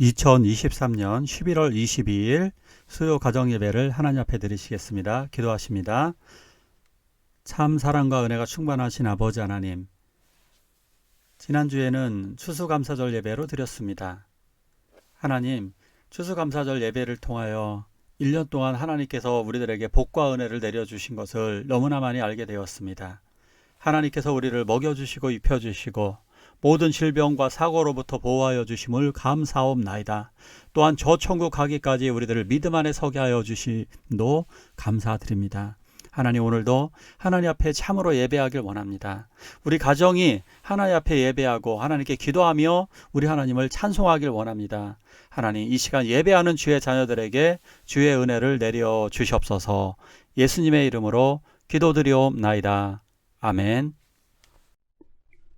2023년 11월 22일 수요 가정 예배를 하나님 앞에 드리시겠습니다. 기도하십니다. 참 사랑과 은혜가 충만하신 아버지 하나님. 지난주에는 추수감사절 예배로 드렸습니다. 하나님, 추수감사절 예배를 통하여 1년 동안 하나님께서 우리들에게 복과 은혜를 내려주신 것을 너무나 많이 알게 되었습니다. 하나님께서 우리를 먹여주시고 입혀주시고 모든 질병과 사고로부터 보호하여 주심을 감사옵나이다. 또한 저 천국 가기까지 우리들을 믿음 안에 서게 하여 주심도 감사드립니다. 하나님 오늘도 하나님 앞에 참으로 예배하길 원합니다. 우리 가정이 하나님 앞에 예배하고 하나님께 기도하며 우리 하나님을 찬송하길 원합니다. 하나님 이 시간 예배하는 주의 자녀들에게 주의 은혜를 내려 주시옵소서. 예수님의 이름으로 기도드리옵나이다. 아멘.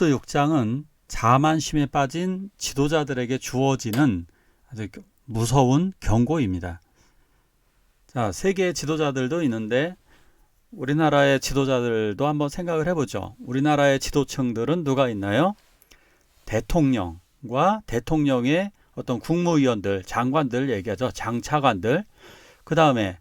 마고스 6장은 자만심에 빠진 지도자들에게 주어지는 아주 무서운 경고입니다. 자, 세계의 지도자들도 있는데 우리나라의 지도자들도 한번 생각을 해보죠. 우리나라의 지도층들은 누가 있나요? 대통령과 대통령의 어떤 국무위원들, 장관들 얘기하죠. 장차관들. 그 다음에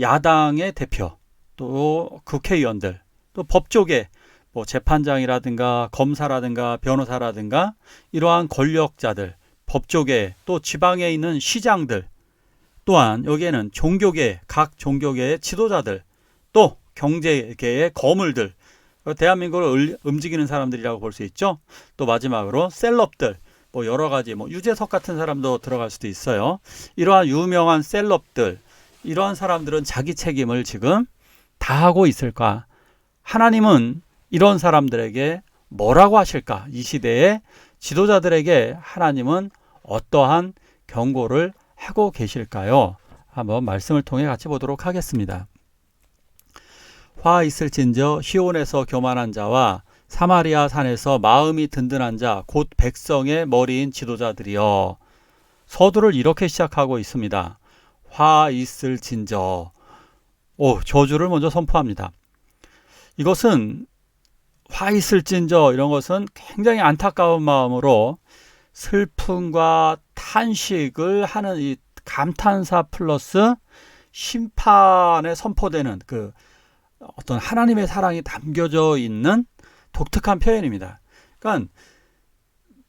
야당의 대표, 또 국회의원들, 또 법조계, 뭐 재판장이라든가 검사라든가 변호사라든가 이러한 권력자들, 법조계, 또 지방에 있는 시장들, 또한 여기에는 종교계, 각 종교계의 지도자들, 또 경제계의 거물들, 대한민국을 을- 움직이는 사람들이라고 볼 수 있죠. 또 마지막으로 셀럽들, 뭐 여러 가지 뭐 유재석 같은 사람도 들어갈 수도 있어요. 이러한 유명한 셀럽들, 이러한 사람들은 자기 책임을 지금 다 하고 있을까? 하나님은 이런 사람들에게 뭐라고 하실까? 이 시대의 지도자들에게 하나님은 어떠한 경고를 하고 계실까요? 한번 말씀을 통해 같이 보도록 하겠습니다. 화 있을진저 시온에서 교만한 자와 사마리아 산에서 마음이 든든한 자 곧 백성의 머리인 지도자들이여 서두를 이렇게 시작하고 있습니다. 화 있을진저 오 저주를 먼저 선포합니다. 이것은 화 있을진저 이런 것은 굉장히 안타까운 마음으로 슬픔과 탄식을 하는 이 감탄사 플러스 심판에 선포되는 그 어떤 하나님의 사랑이 담겨져 있는 독특한 표현입니다. 그러니까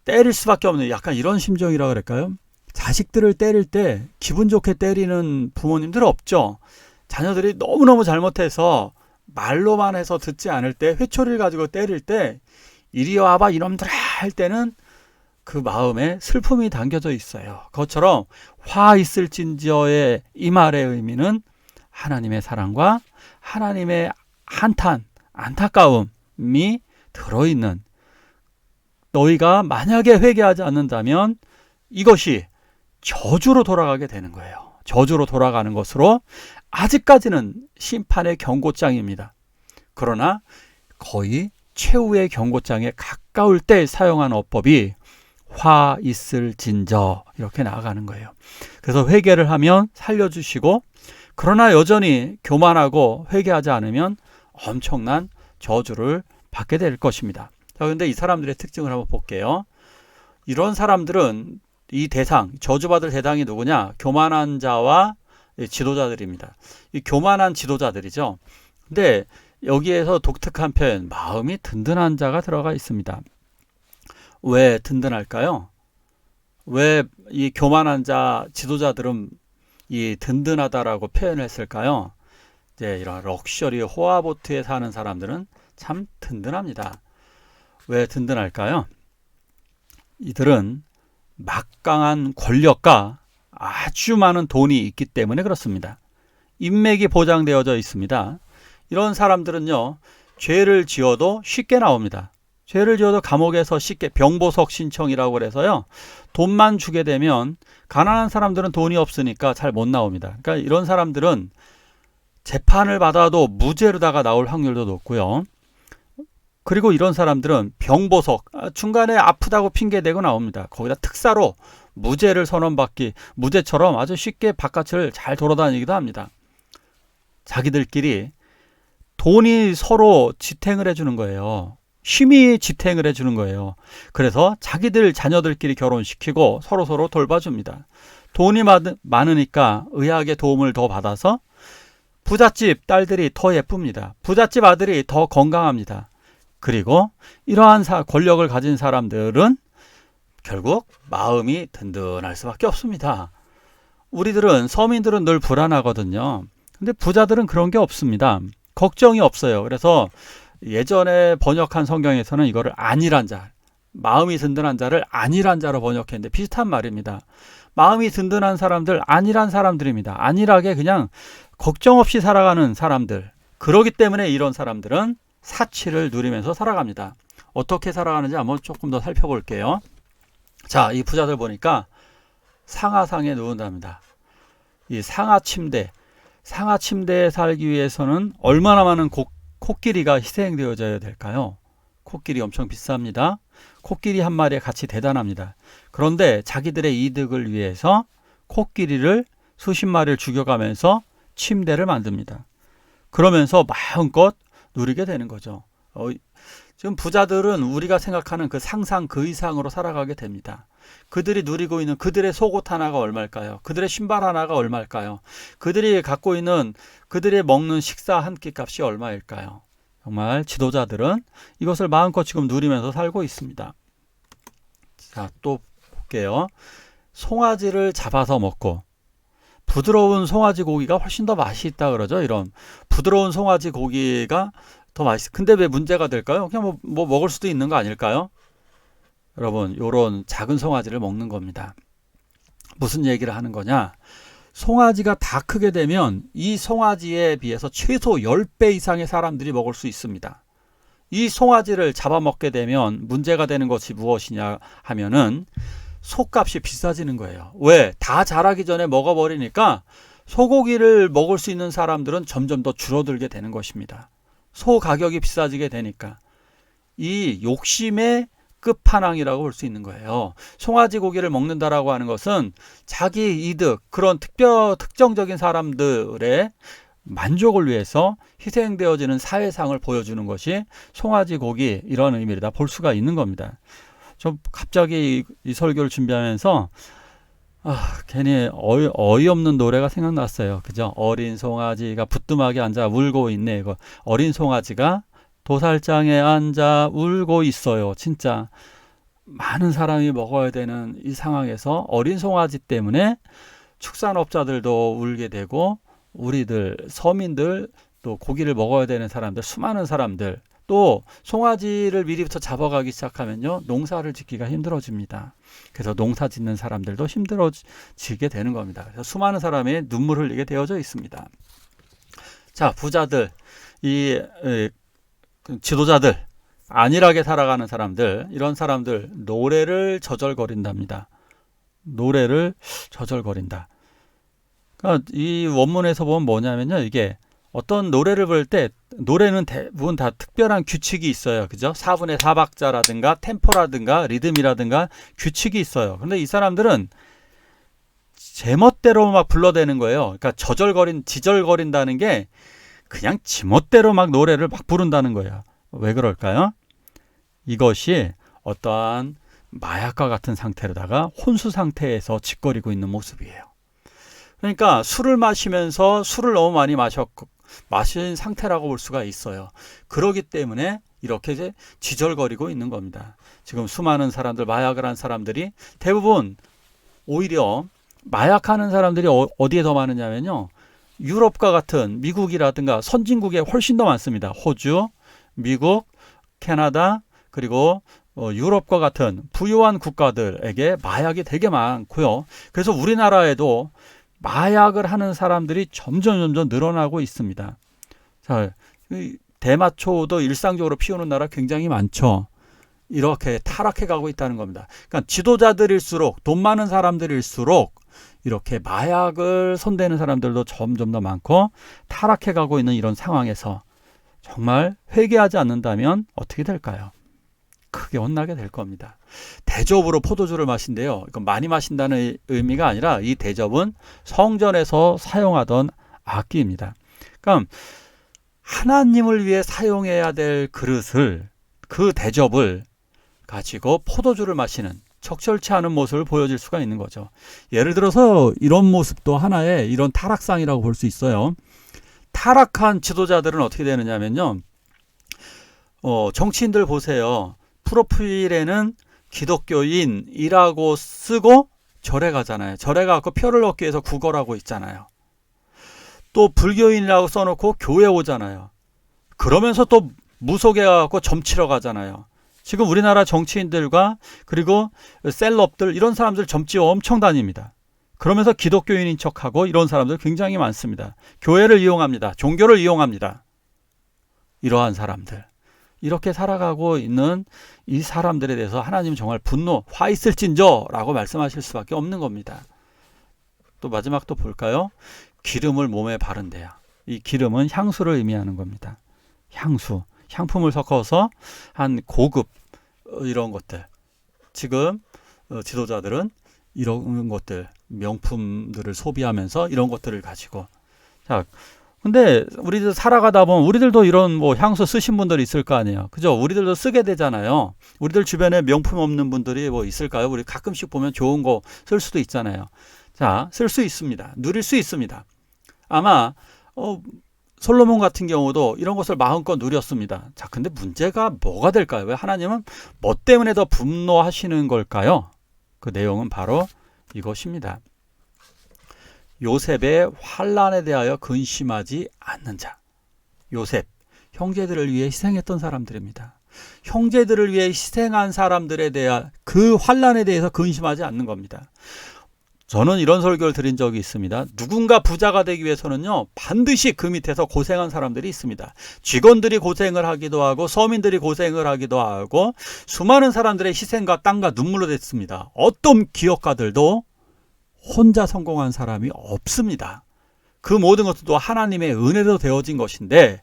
때릴 수밖에 없는 약간 이런 심정이라 그럴까요? 자식들을 때릴 때 기분 좋게 때리는 부모님들 없죠. 자녀들이 너무너무 잘못해서 말로만 해서 듣지 않을 때 회초리를 가지고 때릴 때 이리 와봐 이놈들아 할 때는 그 마음에 슬픔이 담겨져 있어요. 그것처럼 화 있을진저의 이 말의 의미는 하나님의 사랑과 하나님의 한탄, 안타까움이 들어있는 너희가 만약에 회개하지 않는다면 이것이 저주로 돌아가게 되는 거예요. 저주로 돌아가는 것으로 아직까지는 심판의 경고장입니다. 그러나 거의 최후의 경고장에 가까울 때 사용한 어법이 화 있을 진저 이렇게 나아가는 거예요. 그래서 회개를 하면 살려주시고 그러나 여전히 교만하고 회개하지 않으면 엄청난 저주를 받게 될 것입니다. 자, 그런데 이 사람들의 특징을 한번 볼게요. 이런 사람들은 이 대상, 저주받을 대상이 누구냐? 교만한 자와 이 지도자들입니다. 이 교만한 지도자들이죠. 근데 여기에서 독특한 표현, 마음이 든든한 자가 들어가 있습니다. 왜 든든할까요? 왜 이 교만한 자 지도자들은 이 든든하다라고 표현을 했을까요? 이제 이런 럭셔리 호화보트에 사는 사람들은 참 든든합니다. 왜 든든할까요? 이들은 막강한 권력과 아주 많은 돈이 있기 때문에 그렇습니다. 인맥이 보장되어져 있습니다. 이런 사람들은요, 죄를 지어도 쉽게 나옵니다. 죄를 지어도 감옥에서 쉽게 병보석 신청이라고 그래서요, 돈만 주게 되면 가난한 사람들은 돈이 없으니까 잘 못 나옵니다. 그러니까 이런 사람들은 재판을 받아도 무죄로다가 나올 확률도 높고요. 그리고 이런 사람들은 병보석 아, 중간에 아프다고 핑계 대고 나옵니다. 거기다 특사로 무죄를 선언받기 무죄처럼 아주 쉽게 바깥을 잘 돌아다니기도 합니다. 자기들끼리 돈이 서로 지탱을 해주는 거예요. 힘이 지탱을 해주는 거예요. 그래서 자기들 자녀들끼리 결혼시키고 서로 서로 돌봐줍니다. 돈이 많- 많으니까 의학의 도움을 더 받아서 부잣집 딸들이 더 예쁩니다. 부잣집 아들이 더 건강합니다. 그리고 이러한 사- 권력을 가진 사람들은 결국 마음이 든든할 수밖에 없습니다. 우리들은 서민들은 늘 불안하거든요. 근데 부자들은 그런 게 없습니다. 걱정이 없어요. 그래서 예전에 번역한 성경에서는 이거를 안일한 자, 마음이 든든한 자를 안일한 자로 번역했는데 비슷한 말입니다. 마음이 든든한 사람들, 안일한 사람들입니다. 안일하게 그냥 걱정 없이 살아가는 사람들. 그러기 때문에 이런 사람들은 사치를 누리면서 살아갑니다. 어떻게 살아가는지 한번 조금 더 살펴볼게요. 자, 이 부자들 보니까 상하상에 누운답니다. 이 상하 침대, 상하 침대에 살기 위해서는 얼마나 많은 고- 코끼리가 희생되어져야 될까요? 코끼리 엄청 비쌉니다. 코끼리 한 마리의 가치 대단합니다. 그런데 자기들의 이득을 위해서 코끼리를 수십 마리를 죽여가면서 침대를 만듭니다. 그러면서 마음껏 누리게 되는 거죠. 어, 지금 부자들은 우리가 생각하는 그 상상 그 이상으로 살아가게 됩니다. 그들이 누리고 있는 그들의 속옷 하나가 얼마일까요? 그들의 신발 하나가 얼마일까요? 그들이 갖고 있는 그들이 먹는 식사 한 끼 값이 얼마일까요? 정말 지도자들은 이것을 마음껏 지금 누리면서 살고 있습니다. 자, 또 볼게요. 송아지를 잡아서 먹고 부드러운 송아지 고기가 훨씬 더 맛이 있다 그러죠. 이런 부드러운 송아지 고기가 더 맛있. 근데 왜 문제가 될까요? 그냥 뭐, 뭐 먹을 수도 있는 거 아닐까요? 여러분, 요런 작은 송아지를 먹는 겁니다. 무슨 얘기를 하는 거냐? 송아지가 다 크게 되면 이 송아지에 비해서 최소 10배 이상의 사람들이 먹을 수 있습니다. 이 송아지를 잡아먹게 되면 문제가 되는 것이 무엇이냐 하면은 소값이 비싸지는 거예요. 왜? 다 자라기 전에 먹어버리니까 소고기를 먹을 수 있는 사람들은 점점 더 줄어들게 되는 것입니다. 소 가격이 비싸지게 되니까 이 욕심의 끝판왕이라고 볼 수 있는 거예요. 송아지 고기를 먹는다라고 하는 것은 자기 이득 그런 특별 특정적인 사람들의 만족을 위해서 희생되어지는 사회상을 보여주는 것이 송아지 고기 이런 의미를 볼 수가 있는 겁니다. 저 갑자기 이, 이 설교를 준비하면서 아, 괜히 어이, 어이없는 노래가 생각났어요. 그죠? 어린 송아지가 부뚜막에 앉아 울고 있네. 이거 어린 송아지가 도살장에 앉아 울고 있어요. 진짜 많은 사람이 먹어야 되는 이 상황에서 어린 송아지 때문에 축산업자들도 울게 되고 우리들 서민들 또 고기를 먹어야 되는 사람들 수많은 사람들 또 송아지를 미리부터 잡아가기 시작하면요 농사를 짓기가 힘들어집니다. 그래서 농사 짓는 사람들도 힘들어지게 되는 겁니다. 그래서 수많은 사람이 눈물 흘리게 되어져 있습니다. 자 부자들 이 에, 그 지도자들 안일하게 살아가는 사람들 이런 사람들 노래를 저절거린답니다. 노래를 저절거린다. 그러니까 이 원문에서 보면 뭐냐면요 이게 어떤 노래를 부를 때 노래는 대부분 다 특별한 규칙이 있어요. 그죠? 4분의 4박자라든가 템포라든가 리듬이라든가 규칙이 있어요. 근데 이 사람들은 제멋대로 막 불러대는 거예요. 그러니까 저절거린 지절거린다는 게 그냥 지멋대로 막 노래를 막 부른다는 거예요. 왜 그럴까요? 이것이 어떠한 마약과 같은 상태로다가 혼수 상태에서 짓거리고 있는 모습이에요. 그러니까 술을 마시면서 술을 너무 많이 마셨고 마신 상태라고 볼 수가 있어요. 그러기 때문에 이렇게 이제 지절거리고 있는 겁니다. 지금 수많은 사람들 마약을 한 사람들이 대부분 오히려 마약하는 사람들이 어, 어디에 더 많으냐면요. 유럽과 같은 미국이라든가 선진국에 훨씬 더 많습니다. 호주, 미국, 캐나다 그리고 어, 유럽과 같은 부유한 국가들에게 마약이 되게 많고요. 그래서 우리나라에도 마약을 하는 사람들이 점점 점점 늘어나고 있습니다. 자, 이 대마초도 일상적으로 피우는 나라 굉장히 많죠. 이렇게 타락해 가고 있다는 겁니다. 그러니까 지도자들일수록 돈 많은 사람들일수록 이렇게 마약을 손대는 사람들도 점점 더 많고 타락해 가고 있는 이런 상황에서 정말 회개하지 않는다면 어떻게 될까요? 크게 혼나게 될 겁니다. 대접으로 포도주를 마신대요. 이건 많이 마신다는 의미가 아니라 이 대접은 성전에서 사용하던 악기입니다. 그러니까 하나님을 위해 사용해야 될 그릇을 그 대접을 가지고 포도주를 마시는 적절치 않은 모습을 보여줄 수가 있는 거죠. 예를 들어서 이런 모습도 하나의 이런 타락상이라고 볼 수 있어요. 타락한 지도자들은 어떻게 되느냐면요. 어, 정치인들 보세요. 프로필에는 기독교인이라고 쓰고 절에 가잖아요. 절에 가고 표를 얻기 위해서 구걸하고 있잖아요. 또 불교인이라고 써놓고 교회 오잖아요. 그러면서 또 무속에 가고 점치러 가잖아요. 지금 우리나라 정치인들과 그리고 셀럽들 이런 사람들 점치 엄청 다닙니다. 그러면서 기독교인인 척하고 이런 사람들 굉장히 많습니다. 교회를 이용합니다. 종교를 이용합니다. 이러한 사람들. 이렇게 살아가고 있는 이 사람들에 대해서 하나님은 정말 분노, 화 있을진저라고 말씀하실 수밖에 없는 겁니다. 또 마지막 또 볼까요? 기름을 몸에 바른대야. 이 기름은 향수를 의미하는 겁니다. 향수. 향품을 섞어서 한 고급 어, 이런 것들 지금 어, 지도자들은 이런 것들 명품들을 소비하면서 이런 것들을 가지고 자 근데 우리들 살아가다 보면 우리들도 이런 뭐 향수 쓰신 분들이 있을 거 아니에요 그죠 우리들도 쓰게 되잖아요 우리들 주변에 명품 없는 분들이 뭐 있을까요 우리 가끔씩 보면 좋은 거 쓸 수도 있잖아요 자 쓸 수 있습니다 누릴 수 있습니다 아마 어 솔로몬 같은 경우도 이런 것을 마음껏 누렸습니다. 자, 근데 문제가 뭐가 될까요? 왜 하나님은 뭐 때문에 더 분노하시는 걸까요? 그 내용은 바로 이것입니다. 요셉의 환란에 대하여 근심하지 않는 자. 요셉, 형제들을 위해 희생했던 사람들입니다. 형제들을 위해 희생한 사람들에 대한 그 환란에 대해서 근심하지 않는 겁니다. 저는 이런 설교를 드린 적이 있습니다. 누군가 부자가 되기 위해서는요, 반드시 그 밑에서 고생한 사람들이 있습니다. 직원들이 고생을 하기도 하고, 서민들이 고생을 하기도 하고, 수많은 사람들의 희생과 땀과 눈물로 됐습니다. 어떤 기업가들도 혼자 성공한 사람이 없습니다. 그 모든 것도 하나님의 은혜로 되어진 것인데,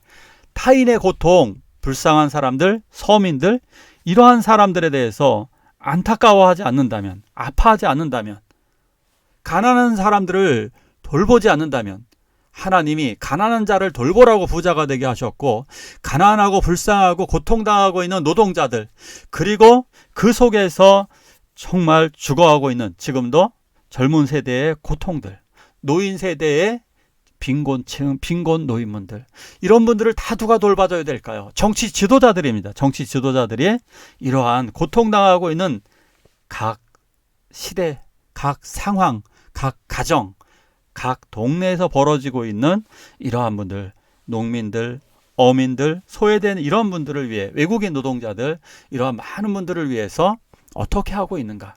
타인의 고통, 불쌍한 사람들, 서민들, 이러한 사람들에 대해서 안타까워하지 않는다면, 아파하지 않는다면, 가난한 사람들을 돌보지 않는다면 하나님이 가난한 자를 돌보라고 부자가 되게 하셨고 가난하고 불쌍하고 고통당하고 있는 노동자들 그리고 그 속에서 정말 죽어가고 있는 지금도 젊은 세대의 고통들 노인 세대의 빈곤층, 빈곤 노인분들 이런 분들을 다 누가 돌봐줘야 될까요? 정치 지도자들입니다. 정치 지도자들이 이러한 고통당하고 있는 각 시대, 각 상황, 각 가정, 각 동네에서 벌어지고 있는 이러한 분들, 농민들, 어민들, 소외된 이런 분들을 위해 외국인 노동자들 이러한 많은 분들을 위해서 어떻게 하고 있는가?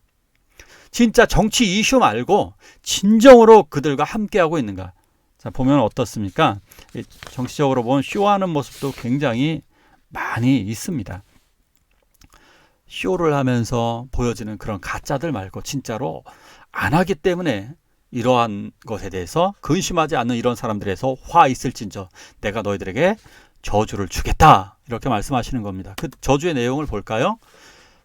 진짜 정치 이슈 말고 진정으로 그들과 함께 하고 있는가? 자, 보면 어떻습니까? 이 정치적으로 보면 쇼하는 모습도 굉장히 많이 있습니다. 쇼를 하면서 보여지는 그런 가짜들 말고 진짜로 안 하기 때문에 이러한 것에 대해서 근심하지 않는 이런 사람들에서 화 있을진저 내가 너희들에게 저주를 주겠다 이렇게 말씀하시는 겁니다. 그 저주의 내용을 볼까요?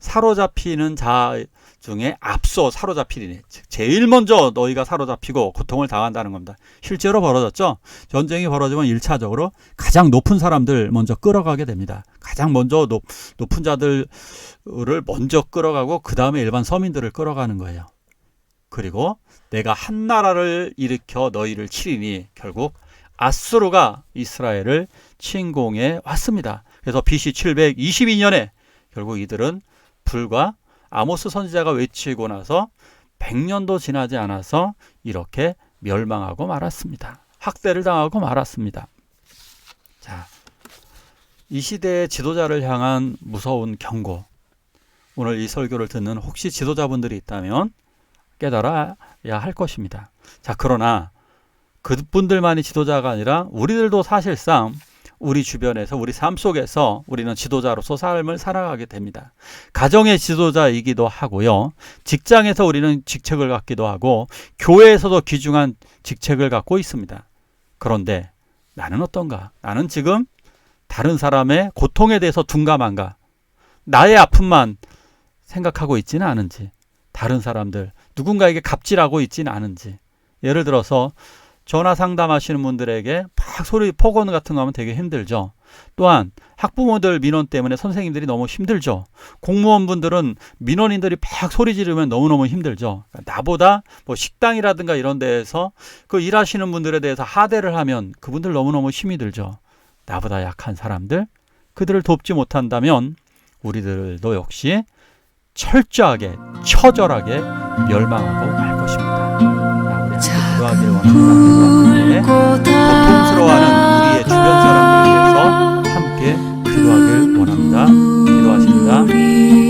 사로잡히는 자 중에 앞서 사로잡히리니 즉 제일 먼저 너희가 사로잡히고 고통을 당한다는 겁니다. 실제로 벌어졌죠. 전쟁이 벌어지면 일차적으로 가장 높은 사람들 먼저 끌어가게 됩니다. 가장 먼저 높, 높은 자들을 먼저 끌어가고 그 다음에 일반 서민들을 끌어가는 거예요. 그리고 내가 한 나라를 일으켜 너희를 치리니 결국 아수르가 이스라엘을 침공해 왔습니다. 그래서 BC 722년에 결국 이들은 불과 아모스 선지자가 외치고 나서 100년도 지나지 않아서 이렇게 멸망하고 말았습니다. 학대를 당하고 말았습니다. 자, 이 시대의 지도자를 향한 무서운 경고. 오늘 이 설교를 듣는 혹시 지도자분들이 있다면 깨달아야 할 것입니다. 자, 그러나 그분들만이 지도자가 아니라 우리들도 사실상 우리 주변에서 우리 삶 속에서 우리는 지도자로서 삶을 살아가게 됩니다. 가정의 지도자이기도 하고요. 직장에서 우리는 직책을 갖기도 하고 교회에서도 귀중한 직책을 갖고 있습니다. 그런데 나는 어떤가? 나는 지금 다른 사람의 고통에 대해서 둔감한가? 나의 아픔만 생각하고 있지는 않은지 다른 사람들 누군가에게 갑질하고 있지는 않은지 예를 들어서 전화 상담하시는 분들에게 막 소리 폭언 같은 거 하면 되게 힘들죠. 또한 학부모들 민원 때문에 선생님들이 너무 힘들죠. 공무원분들은 민원인들이 막 소리 지르면 너무너무 힘들죠. 그러니까 나보다 뭐 식당이라든가 이런 데에서 그 일하시는 분들에 대해서 하대를 하면 그분들 너무너무 힘이 들죠. 나보다 약한 사람들, 그들을 돕지 못한다면 우리들도 역시 철저하게, 처절하게 멸망하고 말 것입니다. 함께 기도하기를 원합니다. 고통스러워하는 우리의 주변 사람들을 위해서 함께 기도하길 원합니다. 기도하십니다.